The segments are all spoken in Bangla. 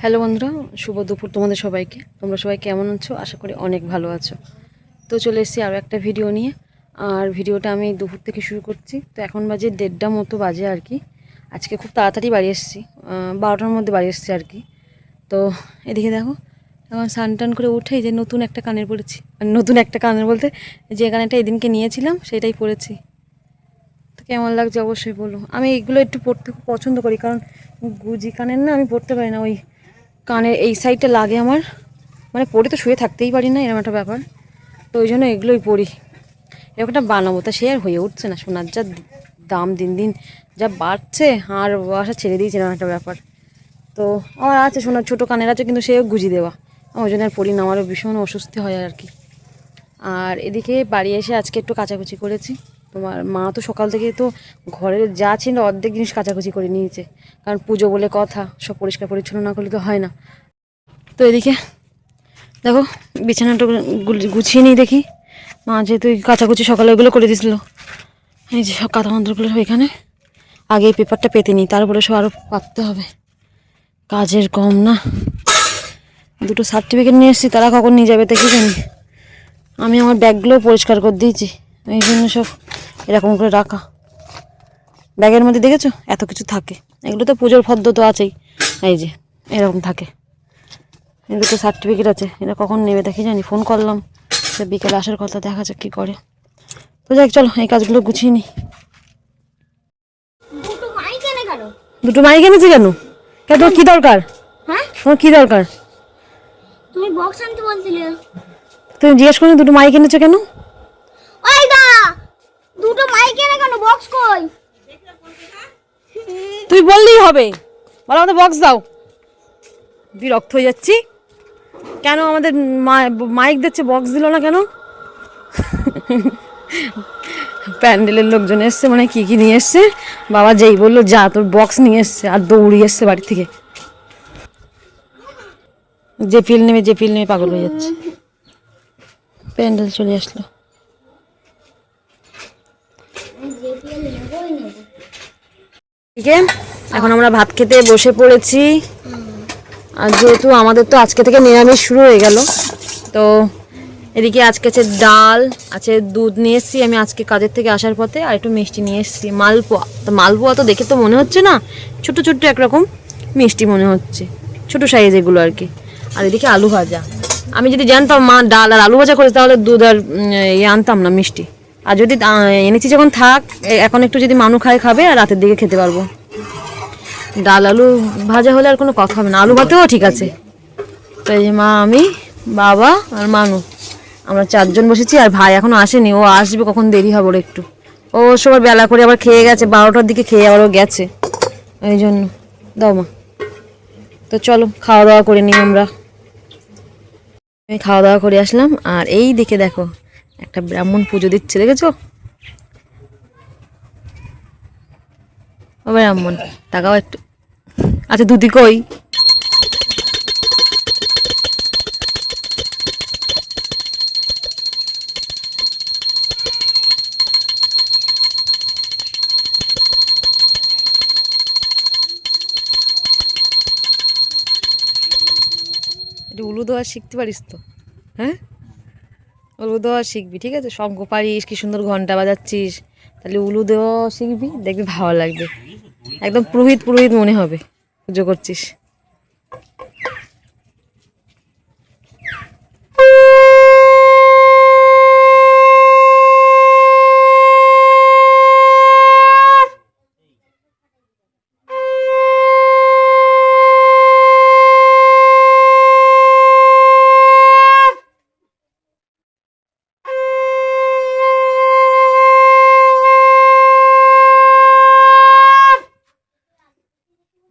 হ্যালো বন্ধুরা, শুভ দুপুর তোমাদের সবাইকে। তোমরা সবাই কেমন আছো? আশা করি অনেক ভালো আছো। তো চলে এসেছি আরও একটা ভিডিও নিয়ে। আর ভিডিওটা আমি দুপুর থেকে শুরু করছি। তো এখন বাজে দেড়টা মতো বাজে আর কি। আজকে খুব তাড়াতাড়ি বাড়ি এসেছি। বারোটার মধ্যে বাড়ি এসেছি আর কি। তো এদিকে দেখো, এখন স্নান টান করে উঠেই যে নতুন একটা কানের পড়েছি আর নতুন একটা কানের বলতে, যে কানেরটা এদিনকে নিয়েছিলাম, সেটাই পড়েছি তো কেমন লাগছে অবশ্যই বলো। আমি এগুলো একটু পড়তে খুব পছন্দ করি, কারণ গুজি কানের না আমি পড়তে পারি না, ওই কানের এই সাইডটা লাগে আমার। মানে পরে তো শুয়ে থাকতেই পারি না, এরকম একটা ব্যাপার। তো ওই জন্য এগুলোই পড়ি। এরকম একটা বানাবো, তা সে আর হয়ে উঠছে না। সোনার যা দাম দিন দিন যা বাড়ছে, আর বাসা ছেড়ে দিয়েছে, এরকম একটা ব্যাপার। তো আমার আছে সোনার ছোটো কানের আছে, কিন্তু সেও গুজি দেওয়া। ওই জন্য আর পড়ি না, আমারও ভীষণ অস্বস্তি হয় আর কি। আর এদিকে বাড়ি এসে আজকে একটু কাচাকুচি করেছি। তোমার মা তো সকাল থেকে তো ঘরের যা ছিল অর্ধেক জিনিস কাচাকুচি করে নিয়েছে। কারণ পুজো বলে কথা, সব পরিষ্কার পরিচ্ছন্ন না করলে তো হয় না। তো এদিকে, দেখো, বিছানাটা গুছিয়ে নিই দেখি। মা যেহেতু কাচাকুচি সকালে ওগুলো করে দিয়েছিল। এই যে সব কাঁথা মন্ত্রগুলো সব এখানে। আগে পেপারটা পেতে নিই, তারপরে সব আরও পাততে হবে। কাজের কম না। দুটো সার্টিফিকেট নিয়ে এসেছি, তারা কখন নিয়ে যাবে দেখে জানি। আমি আমার ব্যাগগুলো পরিষ্কার করে দিয়েছি। এই জন্য সব এরকম করে রাখা। ব্যাগের মধ্যে দেখেছ? এত কিছু থাকে। এগুলো তো পুজোর ফদ্দ তো আছেই। এই যে এরকম থাকে। এগুলো তো সার্টিফিকেট আছে। এটা কখন নেবে দেখি জানি। ফোন করলাম। সে বিকেলে আসার কথা দেখা যাক কী করে। তো যাক চলো এই কাজগুলো গুছিয়ে নিই। দুটো মাইক মাইক এনেছি কেন? কেন তোর কী দরকার? হ্যাঁ? তোমার কী দরকার? তুমি বক্স আনতে বলছিলে। তুমি জিজ্ঞেস করো দুটো মাইক এনেছো কেন? ওই দা! দুটো মাইক এনে কেন? বক্স কই? তুই বললেই হবে। বলো আমাদের বক্স দাও। বিরক্ত হয়ে যাচ্ছি। কেন আমাদের মাইক দিচ্ছে বক্স দিল না কেন? প্যান্ডেলের লোকজন এসছে মানে কি কি নিয়ে এসছে? বাবা যেই বলল, যা, তোর বক্স নিয়ে এসছে, আর দৌড়িয়ে এসছে বাড়ি থেকে। যে পিল নেমে, যে পিল নেমে পাগল হয়ে যাচ্ছে। প্যান্ডেল চলে আসলো। ঠিক এখন আমরা ভাত খেতে বসে পড়েছি। আর যেহেতু আমাদের তো আজকে থেকে নিরামিষ শুরু হয়ে গেল, তো এদিকে আজকে আছে ডাল, আছে দুধ নিয়ে এসেছি। আমি আজকে কাজের থেকে আসার পথে আর একটু মিষ্টি নিয়ে এসেছি, মালপোয়া। তো মালপোয়া তো দেখে তো মনে হচ্ছে না ছোট ছোট্ট একরকম মিষ্টি মনে হচ্ছে, ছোট সাইজ এগুলো আর কি। আর এদিকে আলু ভাজা। আমি যদি জানতাম মা ডাল আর আলু ভাজা করে তাহলে দুধ আর ইয়ে আনতাম না মিষ্টি। আর যদি এনেছি যখন থাক এখন একটু যদি মানু খায় খাবে, আর রাতের দিকে খেতে পারব। ডাল, আলু ভাজা হলে আর কোনো কথা হবে না। আলু ভাতেও ঠিক আছে। তাই মা, আমি, বাবা আর মানু। আমরা চারজন বসেছি আর ভাই এখনও আসেনি। ও আসবে কখন দেরি হবে ওর একটু। ও সবার বেলা করে আবার খেয়ে গেছে, বারোটার দিকে খেয়ে আবার ও গেছে। ওই জন্য। দাও মা। তো চলো, খাওয়া দাওয়া করে নিই আমরা। আমি খাওয়া দাওয়া করে আসলাম। আর এই দিকে দেখো একটা ব্রাহ্মণ পুজো দিচ্ছে, দেখেছ? ব্রাহ্মণ টাকাও একটু। আচ্ছা দুদি কই উলু দেওয়া শিখতে পারিস তো? হ্যাঁ? উলু দেওয়া শিখবি, ঠিক আছে? শঙ্খ পারিস, কি সুন্দর ঘণ্টা বাজাচ্ছিস। তাহলে উলু দেওয়া শিখবি, দেখবি ভালো লাগবে। একদম পুরোহিত পুরোহিত মনে হবে, পুজো করছিস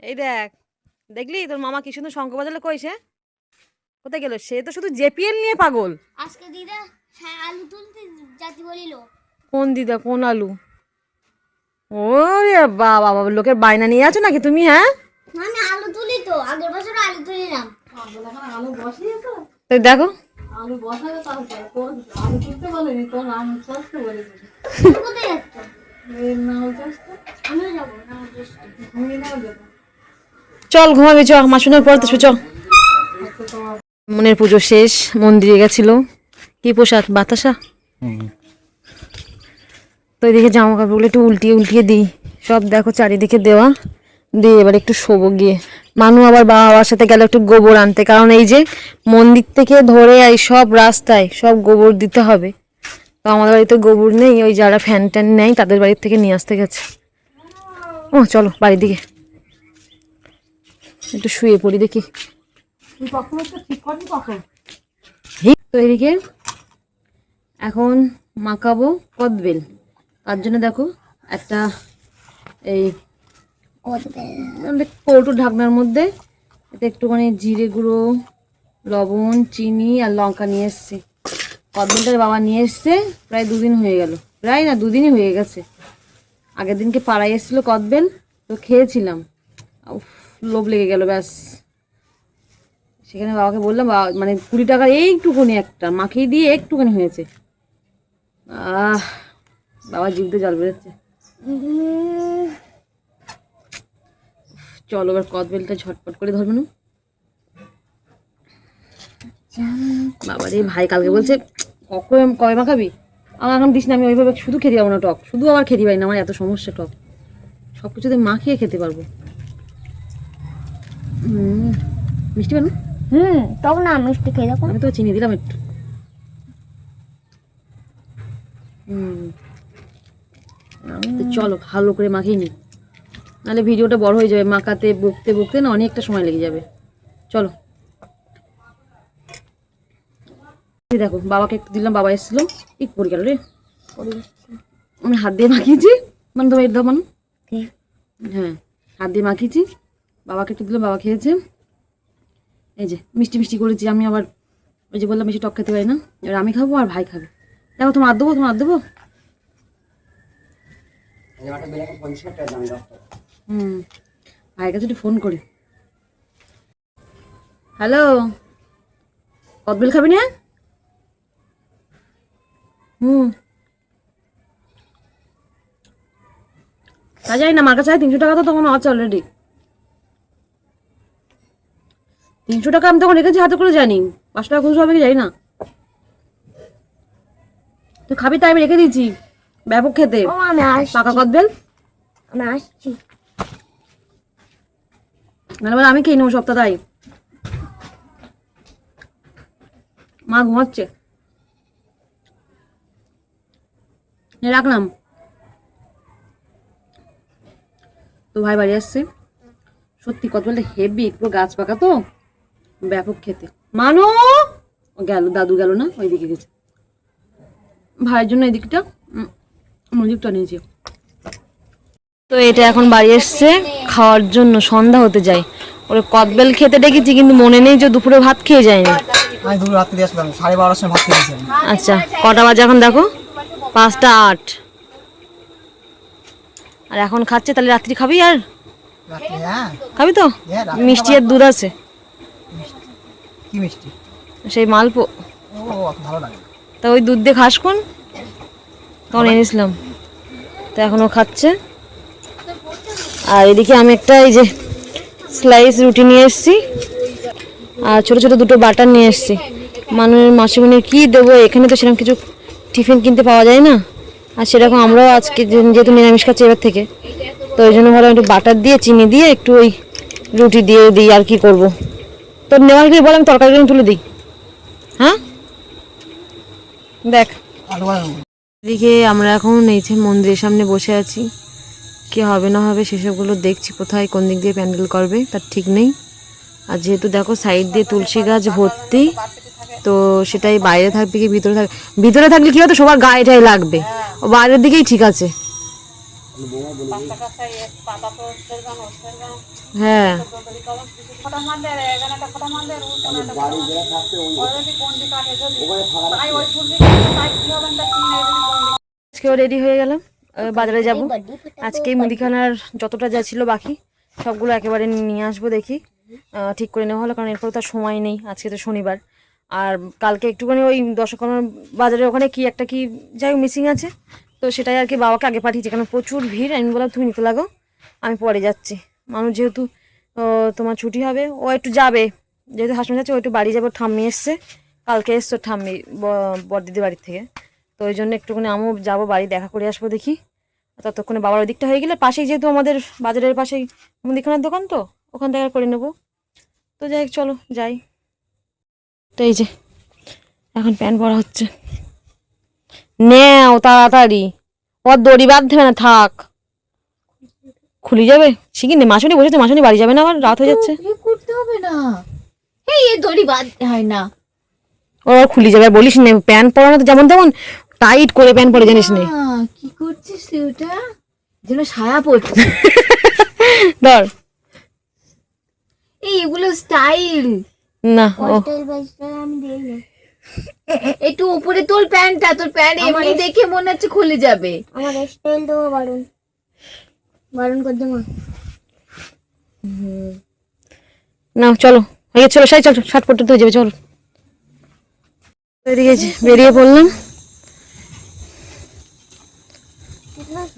এই দেখ দেখলি তোর মামা কি সুন্দর শঙ্খ বাজালে কইছে? কোথায় গেল? সে তো শুধু জেপিএল নিয়ে পাগল। আজকে দিদা হ্যাঁ আলু তুলতে যাচ্ছি বলিল। কোন দিদা কোন আলু? ওরে বাবা বাবা লোকের বায়না নিয়ে আছো নাকি তুমি হ্যাঁ? মানে আলু তুলি তো আগের বছর আলু তুলিলাম। তাই দেখো। তুমি কোথায় যাচ্ছ? আমিও যাব না চল ঘুমাবি চ মাসুনের পর তো চ। মনের পুজো শেষ মন্দিরে গেছিল। কি প্রসাদ বাতাসা? তো এদিকে জামা কাপড়গুলো একটু উল্টিয়ে উল্টিয়ে দিই। সব দেখো চারিদিকে দেওয়া। দিয়ে এবার একটু শোবো গিয়ে। মানু আবার বাবা বাবার সাথে গেল একটু গোবর আনতে। কারণ এই যে মন্দির থেকে ধরে এই সব রাস্তায় সব গোবর দিতে হবে। তো আমাদের বাড়িতে গোবর নেই ওই যারা ফ্যান ট্যান নেয় তাদের বাড়ির থেকে নিয়ে আসতে গেছে। ও চলো বাড়ির দিকে। একটু শুয়ে পড়ি দেখি। তো এদিকে এখন মাখাবো কদবেল। তার জন্য দেখো একটা এই কৌটো ঢাকনার মধ্যে এতে একটুখানি জিরে গুঁড়ো লবণ চিনি আর লঙ্কা নিয়ে এসছি। কদবেলটা বাবা নিয়ে এসছে প্রায় দুদিন হয়ে গেল। প্রায় না দুদিনই হয়ে গেছে। আগের দিনকে পাড়ায় এসেছিল কদবেল তো খেয়েছিলাম। উফ, লোভ লেগে গেল, ব্যাস। সেখানে বাবাকে বললাম, বাবা মানে কুড়ি টাকার এইটুকুনি একটা, মাখিয়ে দিয়ে একটুখানি হয়েছে। আহ, বাবা জিভতে জল বেরোচ্ছে। চলো এবার কদবেলটা ঝটপট করে ধরবে না। বাবা রে, ভাই কালকে বলছে কবে কবে মাখাবি? আমার এখন দিস না, আমি ওইভাবে শুধু খেতে পারব না টক, শুধু আবার খেতে পারি না, আমার এত সমস্যা টক। সব কিছুতে মাখিয়ে খেতে পারব। মিষ্টি বানু হুম তখন না মিষ্টি খেয়ে দেখো। আমি তো চিনি দিলাম একটু। চলো ভালো করে মাখিয়ে নি নাহলে ভিডিওটা বড় হয়ে যাবে মাখাতে বকতে বকতে না অনেকটা সময় লেগে যাবে। চলো। দেখো বাবাকে একটু দিলাম বাবা এসেছিল। ঠিক পড়ে গেল রে। আমি হাত দিয়ে মাখিয়েছি। মানে তোমার এটা মানু হ্যাঁ হাত দিয়ে মাখিয়েছি। বাবাকে একটু দিলাম বাবা খেয়েছে। এই যে মিষ্টি মিষ্টি করেছি আমি আবার ওই যে বললাম বেশি টক খেতে পারি না। এবার আমি খাব আর ভাই খাবে। দেখো তোমার আর দেবো তোমার আর দেবো? হুম ভাইয়ের কাছে একটু ফোন করি। হ্যালো কদবেল খাবি না? হুম। তা যাই না আমার কাছে তিনশো টাকা তো তখন আছে অলরেডি তিনশো টাকা আমি তখন রেখেছি হাতে করে জানি। পাঁচশো টাকা খুচরো হবে কি জানি না। তুই খাবি তাই আমি রেখে দিয়েছি ব্যাপক খেতে। পাকা কদবেল? আমি আসছি। আমি খেয়ে নেব সপ্তাহ তাই। মা ঘুমাচ্ছে। রাখলাম। তো ভাই বাড়ি আসছে। সত্যি কত বলতে হেভি পুরো গাছ পাকা তো। ব্যাপক খেতে মানো! গেল দাদু গেল না? ওইদিকে গেছে। ভাইয়ের জন্য এদিকটা উম, নদীকটা নিয়েছি। তো এটা এখন বাড়ি এসছে খাওয়ার জন্য সন্ধ্যা হতে যায়। ওরে কদবেল খেতে ডেকেছি কিন্তু মনে নেই যে দুপুরে ভাত খেয়ে যায়নি। আমি দুপুর রাত্রে আসলাম সাড়ে বারোটার সময় ভাত খেয়েছি আচ্ছা কটা বাজে এখন দেখো? পাঁচটা আট। আর এখন খাচ্ছে তাহলে রাত্রি খাবি আর? হ্যাঁ। খাবি তো? হ্যাঁ, মিষ্টি আর দুধ আছে। কি মিষ্টি? সেই মালপো। ও ভালো লাগে। তা ওই দুধ দিয়ে খাস কোন? তখন এনেছিলাম। তো এখন ও খাচ্ছে। আর এদিকে আমি একটা এই যে স্লাইস রুটি নিয়ে এসেছি। আর ছোট ছোট দুটো বাটার নিয়ে এসেছি। মানুষের মাসিমণির কি দেবো? এখানে তো সেরকম কিছু টিফিন কিনতে পাওয়া যায় না। আর সেরকম আমরাও আজকে যেহেতু নিরামিষ খাচ্ছি এবার থেকে। তো ওই জন্য ভালো একটু বাটার দিয়ে চিনি দিয়ে একটু ওই রুটি দিয়ে দিই আর কি করব? তোর নেওয়ার কি বল, আমি তরকারিগুলো তুলে দিই। হ্যাঁ? দেখ। এদিকে আমরা এখন এই যে মন্দিরের সামনে বসে আছি। কি হবে না হবে সেসবগুলো দেখছি কোথায়, কোন দিক দিয়ে প্যান্ডেল করবে, তার ঠিক নেই। আর যেহেতু দেখো সাইড দিয়ে তুলসী গাছ ভর্তি, তো সেটাই বাইরে থাকবে কি ভিতরে থাকবে ভিতরে থাকলে কি হতো সবার গায়ে গায়েটাই লাগবে। ও বাইরের দিকেই ঠিক আছে। হ্যাঁ। আজকেও রেডি হয়ে গেলাম। বাজারে যাব। আজকে মুদিখানার যতটা যা ছিল বাকি সবগুলো একেবারে নিয়ে আসব দেখি। ঠিক করে নেওয়া হলো কারণ এরপর তার সময় নেই আজকে তো শনিবার। আর কালকে একটুখানি ওই দশকর্মার বাজারে ওখানে কি একটা কি যাই মিসিং আছে। তো সেটাই আর কি বাবাকে আগে পাঠিয়েছি কারণ প্রচুর ভিড়, আমি বললাম, তুমি নিতে লাগো, আমি পরে যাচ্ছি। মানুষ যেহেতু তোমার ছুটি হবে, ও একটু যাবে। যেহেতু হাসপাতাল যাচ্ছে ও একটু বাড়ি যাবে ঠাম্মি এসছে। কালকে এসছে ঠাম্মি, ব- বড়দিদির বাড়ির থেকে। তো ওই জন্য একটুখানি আমিও যাব, বাড়ি দেখা করে আসব দেখি। ততক্ষণে বাবার ওই দিকটা হয়ে গেলে পাশেই যেহেতু আমাদের বাজারের পাশেই মুদিখানার দোকান তো, ওখান থেকে করে নেব। তো যাই চলো, যাই। তো এই যে, এখন প্যান্ট পরা হচ্ছে। নেও তাড়াতাড়ি। ওর দড়ি বাঁধতে হবে না থাক। খুলে যাবে? শিখি নে মাসুনি বসেছে? মাসুনি বাড়ি যাবে না আবার রাত হয়ে যাচ্ছে। করতে হবে না। এই এ দড়ি বাদ হয় না। ও খুলে যাবে। বলিস নে প্যান্ট পরানো তো যেমন তেমন টাইট করে প্যান্ট পরে জানিস নে। কি করছিস তুই ওটা? যেন সায়া পড়ছে। ধর। এই এগুলো স্টাইল না স্টাইল আমি একটু উপরে তোর প্যান্টটা তোর প্যান্ট এমনি দেখে মনে হচ্ছে খুলে যাবে। আমার স্টাইল দেবো বারণ বারণ করে দেবো। না চলো। হয়ে গেছে, চলো সাই চলো শার্ট পরতে তো হয়ে যাবে চলো। বেরিয়ে গেছে বেরিয়ে পড়লাম।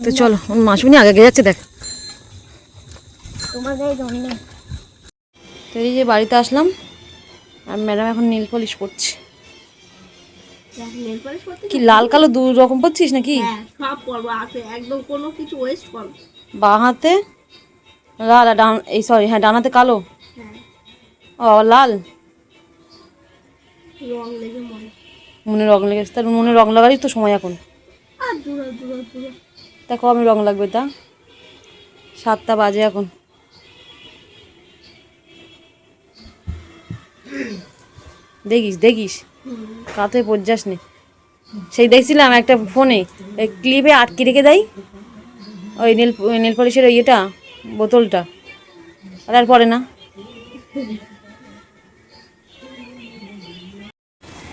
তো চলো মাসুনি আগে আগে যাচ্ছে দেখ। তোমার গায়ে জল নেই তো এই যে বাড়িতে আসলাম আর ম্যাডাম এখন নীল পলিশ করছে কি লাল কালো দু রকম পড়ছিস নাকি? সব করব আছে একদম কোনো কিছু ওয়েস্ট করব বাঁ হাতে? লাল ডান এই সরি হ্যাঁ ডান হাতে কালো? ও লাল? রং লেগে মনে। মনে রং লেগেছে তার মনে রং লাগারই তো সময় এখন। তা কমে রং লাগবে তা। সাতটা বাজে এখন। দেখিস দেখিস। কাতে পর্যাস নে। সেই দেখছিলাম একটা ফোনে ওই ক্লিপে আটকে রেখে দেয় ওই নীল নীল পলিশের ওই ইয়েটা বোতলটা আর আর পরে না।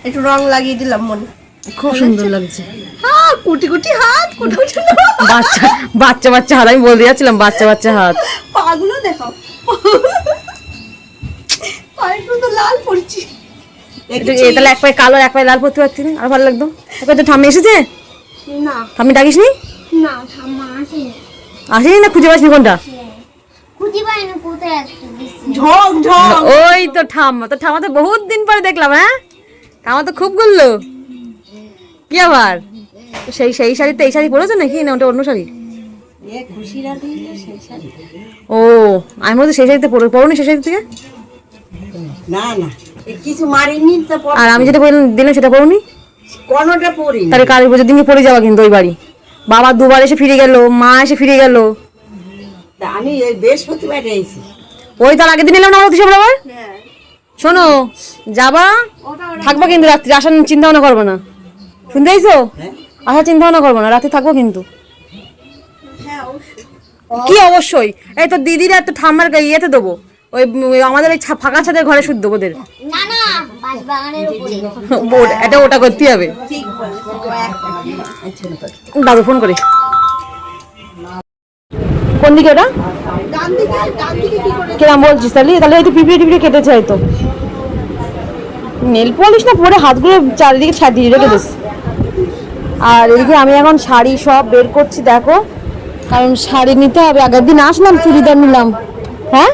একটু রং লাগিয়ে দিলাম মনে। খুব সুন্দর লাগছে। হ্যাঁ কুটি কুটি হাত কুটি কুটি বাচ্চা বাচ্চা বাচ্চা হাত আমি বলতে যাচ্ছিলাম বাচ্চা বাচ্চা হাত। পাগুলো দেখাও। পায়ের তো লাল পড়ছি। তাহলে এক পায়ে কালো এক পায়ে লাল পরতে পারছি আর ভালো লাগতো? তো ঠাম্মি এসেছে? না। ঠাম্মি ডাকিস নি না ঠাম্মা আসেনি। আসেনি না? খুঁজে পাসনি কোনটা? ঝং ওই তো ঠাম্মা। তো ঠাম্মা তো বহুত দিন পরে দেখলাম হ্যাঁ? ঠাম্মা তো খুব গুললো। কি আবার? সেই সেই শাড়িতে এই শাড়ি পরেছো নাকি? না ওটা অন্য শাড়ি? ও আমি বলছি সেই শাড়িতে পরে পরো নি সেই শাড়ি থেকে? না না। কিছু মারিনি তো আর আমি যেটা বললাম দিলাম সেটা পরো নি কোনোটা পড়ি তাহলে কালী পুজোর দিনকে পরে যাওয়া কিন্তু ওই বাড়ি। বাবা দুবার এসে ফিরে গেল মা এসে ফিরে গেল। আমি এই বৃহস্পতিবার এসেছি ওই তার আগের দিন এলাম না আমরা কিসব আবার? শোনো যাবা থাকবা কিন্তু রাত্রি আসার চিন্তা ভাবনা করব না। শুনতে পাইছো আসার চিন্তা ভাবনা করব না রাতে থাকব কিন্তু। কি অবশ্যই? এই তো দিদিরা তো ঠাম্মার ইয়েতে দেবো। ওই আমাদের ওই ছা- ফাঁকা ছাদের ঘরে শুদ্ধ ওদের। এটা ওটা করতে হবে। দাদু ফোন করে কোন দিকে ওটা? কিরাম বলছিস তাহলে? তাহলে হয়তো পিঁপড়ে টিপড়ে কেটেছে হয়তো নেল পলিশ না পরে হাতগুলো চারিদিকে ছাড়িয়ে রেখে দিস। আর এদিকে আমি এখন শাড়ি সব বের করছি দেখো। কারণ শাড়ি নিতে হবে। আগের দিন আসলাম চুড়িদার নিলাম। হ্যাঁ?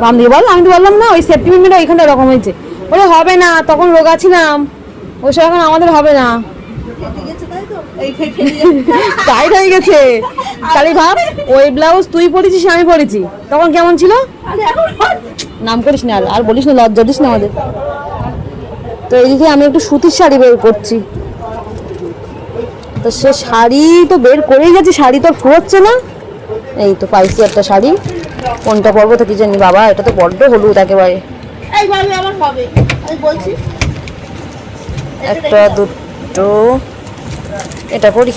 বাম দিয়ে বল, আমি তো বললাম না, ওই সেপ্টেম্বর ওইখানে এরকম হয়েছে। ওরে হবে না, তখন রোগা ছিলাম। ওসব এখন আমাদের হবে না। টাইট হয়ে গেছে। তাহলে ভাব, ওই ব্লাউজ তুই পরেছিস, আমি পরেছি। তখন কেমন ছিল? নাম করিস না আর বলিস না, লজ্জা দিস না আমাদের। তো এইদিকে আমি একটু সুতির শাড়ি বের করছি। তো সে শাড়ি তো বের করেই গেছি, শাড়ি তো ফুরোচ্ছে না। এই তো পাইছি একটা শাড়ি। কোনটা পরবো তো কি জানি বাবা এটা তো বড্ড হলুদ একেবারে। এইভাবে আমার হবে। আমি বলছি। একটা দুটো এটা পরি।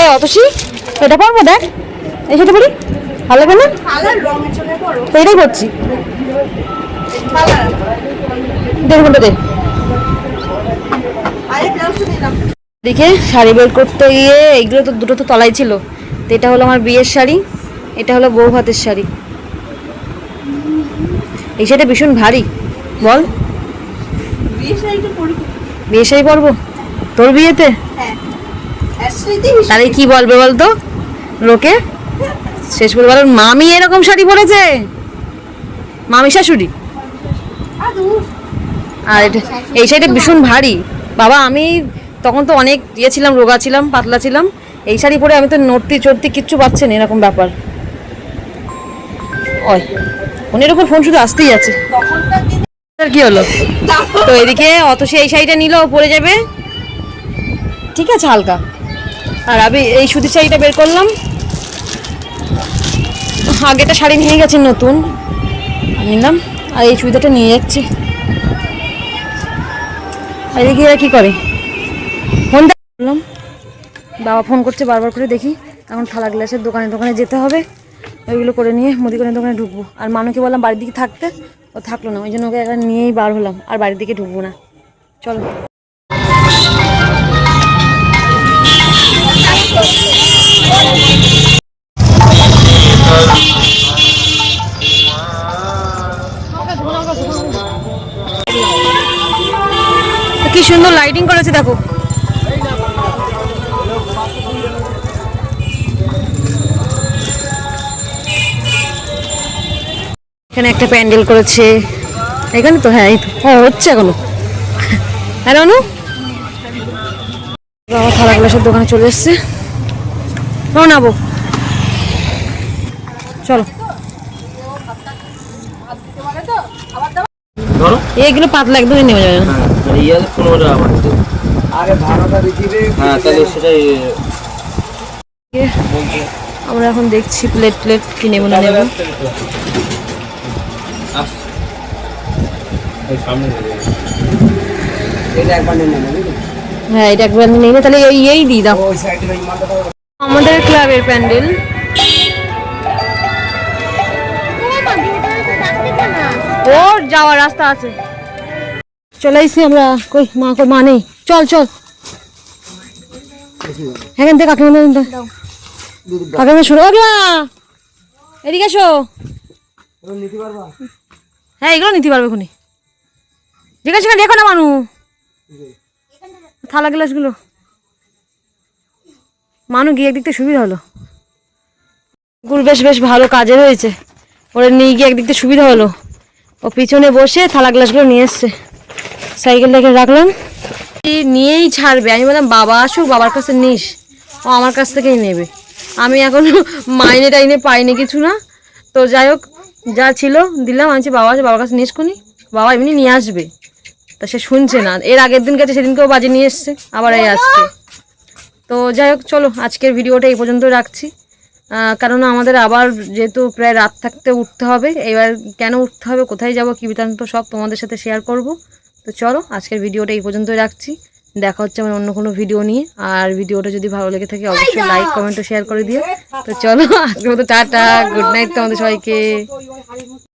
এ অতসী এটা পরবো দেখ। এই সেটা পড়ি ভালো লাগে না? পড়ো এটাই করছি দেড় ঘণ্টা দে। দেখে শাড়ি বের করতে গিয়ে এইগুলো তো দুটো তো তলাই ছিল। তো এটা হলো আমার বিয়ের শাড়ি এটা হলো বউ হাতের শাড়ি। এই শাড়িটা ভীষণ ভারী। বল। বিয়ে শাড়ি পরবো। তোর বিয়েতে? তাহলে কি বলবে বলতো? লোকে? শেষ করে বলেন মামি এরকম শাড়ি পরেছে। মামি শাশুড়ি। আর এটা এই শাড়িটা ভীষণ ভারী। বাবা, আমি তখন তো অনেক ইয়ে ছিলাম, রোগা ছিলাম, পাতলা ছিলাম। এই শাড়ি পরে আমি তো নড়তি চড়তি কিচ্ছু পাচ্ছে না, এরকম ব্যাপার। ওই। ফোনের উপর ফোন শুধু আসতেই আছে। আর কি হলো? তো এদিকে অত সে এই শাড়িটা নিল পরে যাবে। ঠিক আছে হালকা। আর আমি এই সুতির শাড়িটা বের করলাম। আগেটা শাড়ি নিয়ে গেছে নতুন। নিলাম আর এই চুড়িদারটা নিয়ে যাচ্ছি। আর এদিকে এরা কি করে? ফোন করলাম। বাবা ফোন করছে বারবার করে দেখি। এখন থালা গ্লাসের দোকানে দোকানে যেতে হবে। ওইগুলো করে নিয়ে মুদিখানের দোকানে ঢুকবো। আর মানুকে বললাম বাড়ির দিকে থাকতে। ও থাকল না, ওই জন্য ওকে একবার নিয়েই বার হলাম। আর বাড়ির দিকে ঢুকবো না। চলো। কি সুন্দর লাইটিং করেছে, দেখো। এখানে একটা প্যান্ডেল করেছে। এখানে তো হ্যাঁ হ্যাঁ হচ্ছে এখনও। হ্যাঁ অনু বাবা থালা গ্লাসের দোকানে চলে এসছে। ও নাবো। চলো। ধরো। এইগুলো পাতলা একদমই নেওয়া যাবে না। হ্যাঁ আমার ভাড়াটা দিবি হ্যাঁ আমরা এখন দেখছি প্লেট প্লেট কি নেব না নেব। হ্যাঁ এটা একবার নেই না তাহলে এই এই দিই দাও। আমাদের ক্লাবের প্যান্ডেল। ওর যাওয়ার রাস্তা আছে। চলে এসছি আমরা কই মা কই মা নেই। চল চল। এখান থেকে কাকিমা কাকিমা শুরু কাকিমা! এদিকে এসো। হ্যাঁ এগুলো নিতে পারবে খুনি জিজ্ঞাসা করে দেখো না মানু। থালা গ্লাসগুলো। মানু গিয়ে একদিক থেকে সুবিধা হলো। গুল বেশ বেশ ভালো কাজের হয়েছে ওরা নিয়ে গিয়ে একদিক থেকে সুবিধা হলো। ও পিছনে বসে থালা গ্লাসগুলো নিয়ে এসছে। সাইকেলটাকে রাখলাম। এই নিয়েই ছাড়বে। আমি বললাম বাবা আসুক বাবার কাছে নিস। ও আমার কাছ থেকেই নেবে। আমি এখন মাইনে টাইনে পাইনি কিছু না। তো যাই হোক যা ছিল দিলাম। আমি বাবা আছে বাবার কাছে নিস কোনি বাবা এমনি নিয়ে আসবে। তা সে শুনছে না। এর আগের দিন গেছে সেদিনকেও বাজে নিয়ে এসছে, আবার এই আসছে। তো যাই হোক, চলো, আজকের ভিডিওটা এই পর্যন্ত রাখছি। কারণ আমাদের আবার যেহেতু প্রায় রাত থাকতে উঠতে হবে, এবার কেন উঠতে হবে, কোথায় যাব, কী বৃত্তান্ত সব তোমাদের সাথে শেয়ার করব। তো চলো, আজকের ভিডিওটা এই পর্যন্তই রাখছি। দেখা হচ্ছে আমার অন্য কোনো ভিডিও নিয়ে। আর ভিডিওটা যদি ভালো লেগে থাকে, অবশ্যই লাইক কমেন্ট ও শেয়ার করে দিও। তো চলো, আজকের মতো টাটা গুড নাইট তোমাদের সবাইকে।